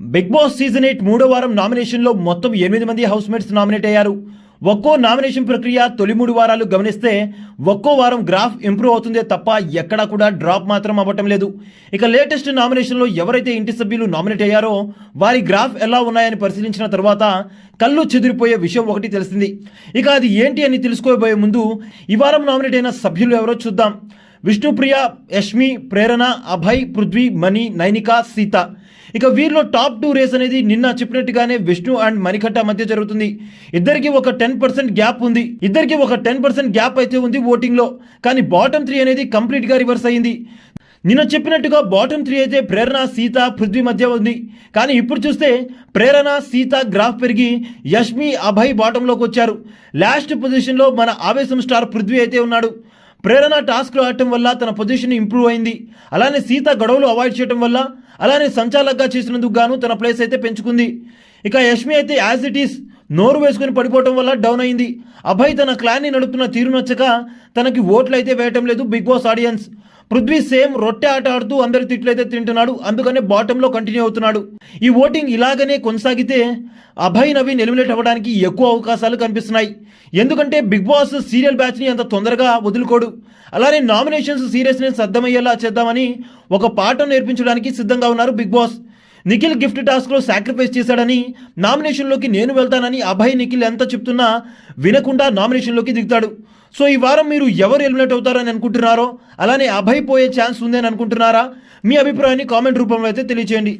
Big boss season eight మూడో వారం నామినేషన్లో మొత్తం ఎనిమిది మంది హౌస్ మేట్స్ నామినేట్ అయ్యారు. ఒక్కో నామినేషన్ ప్రక్రియ తొలి మూడు వారాలు గమనిస్తే ఒక్కో వారం గ్రాఫ్ ఇంప్రూవ్ అవుతుందే తప్ప ఎక్కడా కూడా డ్రాప్ మాత్రం అవ్వటం లేదు. ఇక లేటెస్ట్ నామినేషన్లో ఎవరైతే ఇంటి సభ్యులు నామినేట్ అయ్యారో వారి గ్రాఫ్ ఎలా ఉన్నాయని పరిశీలించిన తర్వాత కళ్ళు చెదిరిపోయే విషయం ఒకటి తెలిసింది. ఇక అది ఏంటి అని తెలుసుకోబోయే ముందు ఈ వారం నామినేట్ అయిన సభ్యులు ఎవరో చూద్దాం. విష్ణుప్రియ యష్మి ప్రేరణ అభయ్ పృథ్వీ మణి నైనిక సీత. ఇక వీరిలో టాప్ టూ రేస్ అనేది నిన్న చెప్పినట్టుగానే విష్ణు అండ్ మణికట్ట మధ్య జరుగుతుంది. ఇద్దరికి ఒక టెన్ పర్సెంట్ గ్యాప్ ఉంది. ఇద్దరికి ఒక టెన్ పర్సెంట్ గ్యాప్ అయితే ఉంది ఓటింగ్లో కానీ బాటమ్ త్రీ అనేది కంప్లీట్గా రివర్స్ అయింది. నిన్న చెప్పినట్టుగా బాటమ్ త్రీ అయితే ప్రేరణ సీత పృథ్వీ మధ్య ఉంది. కానీ ఇప్పుడు చూస్తే ప్రేరణ సీత గ్రాఫ్ పెరిగి యష్మి అభయ్ బాటంలోకి వచ్చారు. లాస్ట్ పొజిషన్లో మన ఆవేశం స్టార్ పృథ్వీ అయితే ఉన్నాడు. ప్రేరణ టాస్క్లు ఆడటం వల్ల తన పొజిషన్ ఇంప్రూవ్ అయింది. అలానే సీత గొడవలు అవాయిడ్ చేయడం వల్ల అలానే సంచాలకగా చేసినందుకు గాను తన ప్లేస్ అయితే పెంచుకుంది. ఇక యష్మి అయితే యాజ్ ఇట్ ఈస్ నోరు వేసుకుని పడిపోవటం వల్ల డౌన్ అయింది. అభయ్ తన క్లాన్ని నడుపుతున్న తీరు నచ్చక తనకి ఓట్లు అయితే వేయటం లేదు Bigg Boss audience. Prithvi same రొట్టె ఆట ఆడుతూ అందరి తిట్లయితే తింటున్నాడు అందుకనే బాటంలో కంటిన్యూ అవుతున్నాడు. ఈ ఓటింగ్ ఇలాగనే కొనసాగితే అభయ్ నవీన్ ఎలిమినేట్ అవ్వడానికి ఎక్కువ అవకాశాలు కనిపిస్తున్నాయి. ఎందుకంటే బిగ్ బాస్ సీరియల్ బ్యాచ్ని అంత తొందరగా వదులుకోడు. అలానే నామినేషన్స్ సీరియస్నెస్ అర్థమయ్యేలా చేద్దామని ఒక పాఠం నేర్పించడానికి సిద్ధంగా ఉన్నారు బిగ్ బాస్. నిఖిల్ గిఫ్ట్ టాస్క్లో సాక్రిఫైస్ చేశాడని నామినేషన్లోకి నేను వెళ్తానని అభయ్ నిఖిల్ ఎంత చెప్తున్నా వినకుండా నామినేషన్లోకి దిగుతాడు. సో ఈ వారం మీరు ఎవరు ఎలిమినేట్ అవుతారని అనుకుంటున్నారో అలానే అభయ్ పోయే ఛాన్స్ ఉందని అనుకుంటున్నారా? మీ అభిప్రాయాన్ని కామెంట్ రూపంలో అయితే తెలియచేయండి.